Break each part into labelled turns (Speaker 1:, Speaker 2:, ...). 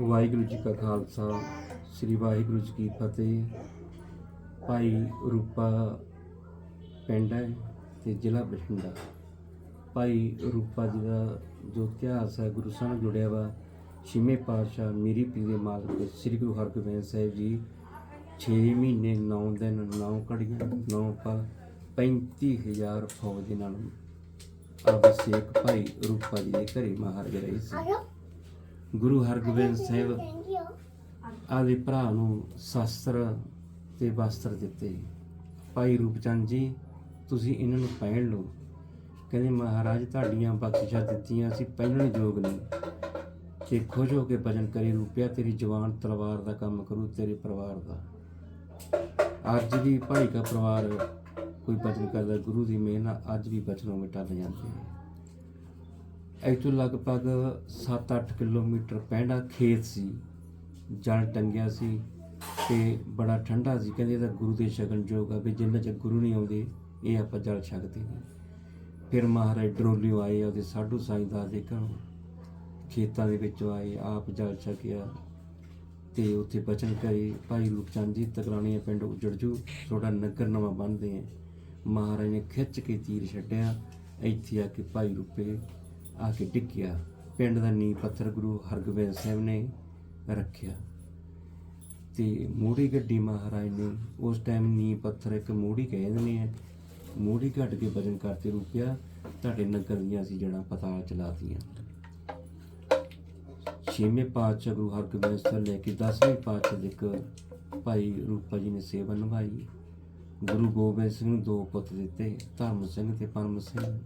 Speaker 1: ਵਾਹਿਗੁਰੂ ਜੀ ਕਾ ਖਾਲਸਾ, ਸ੍ਰੀ ਵਾਹਿਗੁਰੂ ਜੀ ਕੀ ਫਤਿਹ। ਭਾਈ ਰੂਪਾ ਪਿੰਡ ਹੈ ਤੇ ਜ਼ਿਲ੍ਹਾ ਬਠਿੰਡਾ। ਭਾਈ ਰੂਪਾ ਜੀ ਦਾ ਜੋ ਇਤਿਹਾਸ ਹੈ, ਗੁਰੂ ਸਾਹਿਬ ਨਾਲ ਜੁੜਿਆ ਵਾ, ਛੇਵੇਂ ਪਾਤਸ਼ਾਹ ਮੀਰੀ ਪੀਰੇ ਮਾਲਕ ਸ੍ਰੀ ਗੁਰੂ ਹਰਗੋਬਿੰਦ ਸਾਹਿਬ ਜੀ 6 ਮਹੀਨੇ 9 ਦਿਨ 9 ਘੜੀਆਂ 9 ਪਲ 35000 ਫੌਜ ਦੇ ਨਾਲ ਆਪ ਸੇਖ ਭਾਈ ਰੂਪਾ ਜੀ ਦੇ ਘਰੇ ਮਹਾਰਾਜ ਰਹੇ ਸੀ। ਗੁਰੂ ਹਰਗੋਬਿੰਦ ਸਾਹਿਬ ਆਦੇ ਭਰਾ ਨੂੰ ਸ਼ਸਤਰ ਤੇ ਵਸਤਰ ਦਿੱਤੇ। ਭਾਈ ਰੂਪਚੰਦ ਜੀ ਤੁਸੀਂ ਇਹਨਾਂ ਨੂੰ ਪਹਿਨ ਲਓ। ਕਹਿੰਦੇ ਮਹਾਰਾਜ ਤੁਹਾਡੀਆਂ ਬਖਸ਼ਿਸ਼ਾਂ ਦਿੱਤੀਆਂ ਅਸੀਂ ਪਹਿਨਣ ਯੋਗ ਨਹੀਂ। ਤੇ ਖੁਸ਼ ਹੋ ਕੇ ਭਜਨ ਕਰੀ ਰੂਪਿਆ ਤੇਰੀ ਜਵਾਨ ਤਲਵਾਰ ਦਾ ਕੰਮ ਕਰੂ ਤੇਰੇ ਪਰਿਵਾਰ ਦਾ। ਅੱਜ ਵੀ ਭਾਈ ਦਾ ਪਰਿਵਾਰ ਕੋਈ ਭਜਨ ਕਰਦਾ ਗੁਰੂ ਦੀ ਮਿਹਰ ਨਾਲ ਅੱਜ ਵੀ ਬਚਨੋਂ ਮਿਟਾ ਜਾਂਦੇ ਹੈ ਇੱਥੋਂ ਲਗਭਗ 7-8 ਕਿਲੋਮੀਟਰ ਪਹਿਲਾ ਖੇਤ ਸੀ। ਜਲ ਟੰਗਿਆ ਸੀ ਤੇ ਬੜਾ ਠੰਡਾ ਸੀ। ਕਹਿੰਦੇ ਇਹਦਾ ਗੁਰੂ ਦੇ ਸ਼ਗਨ ਜੋਗ ਆ ਵੀ ਜਿੰਨਾ ਚਿਰ ਗੁਰੂ ਨਹੀਂ ਆਉਂਦੇ, ਇਹ ਆਪਾਂ ਜਲ ਛਕਦੇ ਨਹੀਂ ਫਿਰ ਮਹਾਰਾਜ ਡਰੋਲਿਓ ਆਏ, ਉਹਦੇ ਸਾਧੂ ਸਾਈਂ ਦਾ ਦੇਖਣ ਖੇਤਾਂ ਦੇ ਵਿੱਚੋਂ ਆਏ, ਆਪ ਜਲ ਛਕਿਆ ਤੇ ਉੱਥੇ ਬਚਨ ਕਰੇ, ਭਾਈ ਰੂਪਚੰਦ ਜੀ, ਤਕਰਾਣੀਆਂ ਪਿੰਡ ਉਜੜ ਜੂ ਤੁਹਾਡਾ ਨਗਰ ਨਵਾਂ ਬੰਨਦੇ ਆ। ਮਹਾਰਾਜ ਨੇ ਖਿੱਚ ਕੇ ਤੀਰ ਛੱਡਿਆ, ਇੱਥੇ ਆ ਕੇ ਭਾਈ ਰੂਪੇ ਆ ਕੇ ਡਿੱਗਿਆ। ਪਿੰਡ ਦਾ ਨੀਂਹ ਪੱਥਰ ਗੁਰੂ ਹਰਗੋਬਿੰਦ ਸਾਹਿਬ ਨੇ ਰੱਖਿਆ। ਤੇ ਮੋੜੀ ਗੱਡੀ ਮਹਾਰਾਜ ਨੇ ਉਸ ਟਾਈਮ ਨੀਂਹ ਪੱਥਰ ਇੱਕ ਮੋੜੀ ਕਹਿ ਦਿੰਦੇ ਆ। ਮੋੜੀ ਘੱਟ ਕੇ ਵਜਨ ਕਰਤੇ ਰੁਪਿਆ, ਤੁਹਾਡੇ ਨਗਰ ਦੀਆਂ ਸੀ ਜੜਾਂ ਪਤਾਲ ਚਲਾਤੀਆਂ। ਛੇਵੇਂ ਪਾਤਸ਼ਾਹ ਗੁਰੂ ਹਰਗੋਬਿੰਦ ਸਾਹਿਬ ਲੈ ਕੇ 10ਵੇਂ ਪਾਤਸ਼ਾਹ ਦੇ ਇੱਕ ਭਾਈ ਰੂਪਾ ਜੀ ਨੇ ਸੇਵਾ ਨਿਭਾਈ। ਗੁਰੂ ਗੋਬਿੰਦ ਸਿੰਘ ਨੂੰ ਦੋ ਪੁੱਤ ਦਿੱਤੇ, ਧਰਮ ਸਿੰਘ ਤੇ ਪਰਮ ਸਿੰਘ।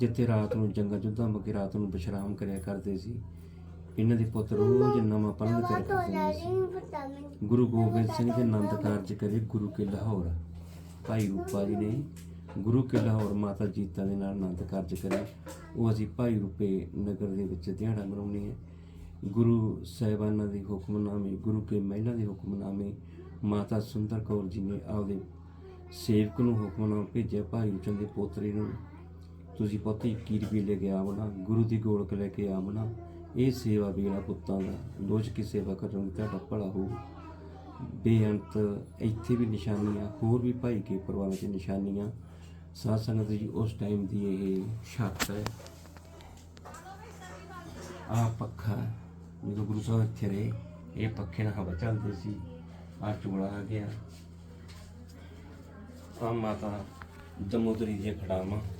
Speaker 1: ਜਿੱਥੇ ਰਾਤ ਨੂੰ ਜੰਗਾਂ ਜੁੱਧਾਂ ਮਕੇ ਰਾਤ ਨੂੰ ਵਿਸ਼ਰਾਮ ਕਰਿਆ ਕਰਦੇ ਸੀ ਇਹਨਾਂ ਦੇ ਪੁੱਤ ਰੋਜ਼ ਨਵਾਂ ਪੜ੍ਹਨ ਤੇ ਰੱਖਦੇ ਸੀ। ਗੁਰੂ ਗੋਬਿੰਦ ਸਿੰਘ ਦੇ ਆਨੰਦ ਕਾਰਜ ਕਰੇ ਗੁਰੂ ਕੇ ਲਾਹੌਰ। ਭਾਈ ਰੂਪਾ ਜੀ ਨੇ ਗੁਰੂ ਕੇ ਲਾਹੌਰ ਮਾਤਾ ਜੀਤਾ ਦੇ ਨਾਲ ਆਨੰਦ ਕਾਰਜ ਕਰੇ। ਉਹ ਅਸੀਂ ਭਾਈ ਰੂਪੇ ਨਗਰ ਦੇ ਵਿੱਚ ਦਿਹਾੜਾ ਮਨਾਉਂਦੇ ਹਾਂ। ਗੁਰੂ ਸਾਹਿਬਾਨਾਂ ਦੀ ਹੁਕਮਨਾਮੇ ਗੁਰੂ ਕੇ ਮਹਿਲਾ ਦੇ ਹੁਕਮਨਾਮੇ ਮਾਤਾ ਸੁੰਦਰ ਕੌਰ ਜੀ ਨੇ ਆਪਦੇ ਸੇਵਕ ਨੂੰ ਹੁਕਮਨਾਮਾ ਭੇਜਿਆ ਭਾਈ ਚੰਦ ਦੇ ਪੋਤਰੇ ਨੂੰ। ਤੁਸੀਂ ਪੁੱਤ 21 ਰੁਪਏ ਲੈ ਕੇ ਆਵਣਾ ਗੁਰੂ ਦੀ ਗੋਲਕ ਲੈ ਕੇ ਆਵਣਾ ਇਹ ਸੇਵਾ ਵੇਲਾ ਪੁੱਤਾਂ ਦਾ ਲੋਚ ਕੀ ਸੇਵਾ ਕਰਨ ਤੁਹਾਡਾ ਭਲਾ ਹੋ ਬੇਅੰਤ, ਇੱਥੇ ਵੀ ਨਿਸ਼ਾਨੀਆਂ, ਹੋਰ ਵੀ ਭਾਈ ਕੇ ਪਰਿਵਾਰਾਂ ਵਿੱਚ ਨਿਸ਼ਾਨੀਆਂ। ਸਾਧ ਸੰਗਤ ਜੀ, ਉਸ ਟਾਈਮ ਦੀ ਇਹ ਛੱਤ ਹੈ। ਆ ਪੱਖਾ, ਜਦੋਂ ਗੁਰੂ ਸਾਹਿਬ ਇੱਥੇ ਰਹੇ, ਇਹ ਪੱਖੇ ਨਾਲ ਹਵਾ ਚੱਲਦੀ ਸੀ। ਆ ਚੂੜਾ ਆ ਗਿਆ। ਆ ਮਾਤਾ ਦਮੋਦਰੀ ਦੀਆਂ ਖੜਾਵਾਂ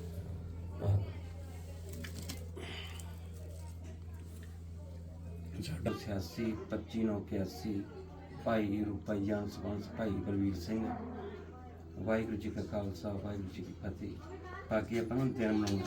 Speaker 1: ਸਾਡਾ 86 25 ਨੌ 81 ਭਾਈ ਰੂਪਾ ਜਾਨ ਸਬੰਸ ਭਾਈ ਬਲਵੀਰ ਸਿੰਘ, ਵਾਹਿਗੁਰੂ ਜੀ ਕਾ ਖਾਲਸਾ, ਵਾਹਿਗੁਰੂ ਜੀ ਕੀ ਫਤਿਹ। ਬਾਕੀ ਆਪਾਂ ਨੂੰ ਦਿਨ ਮਨਾਉਂਦੇ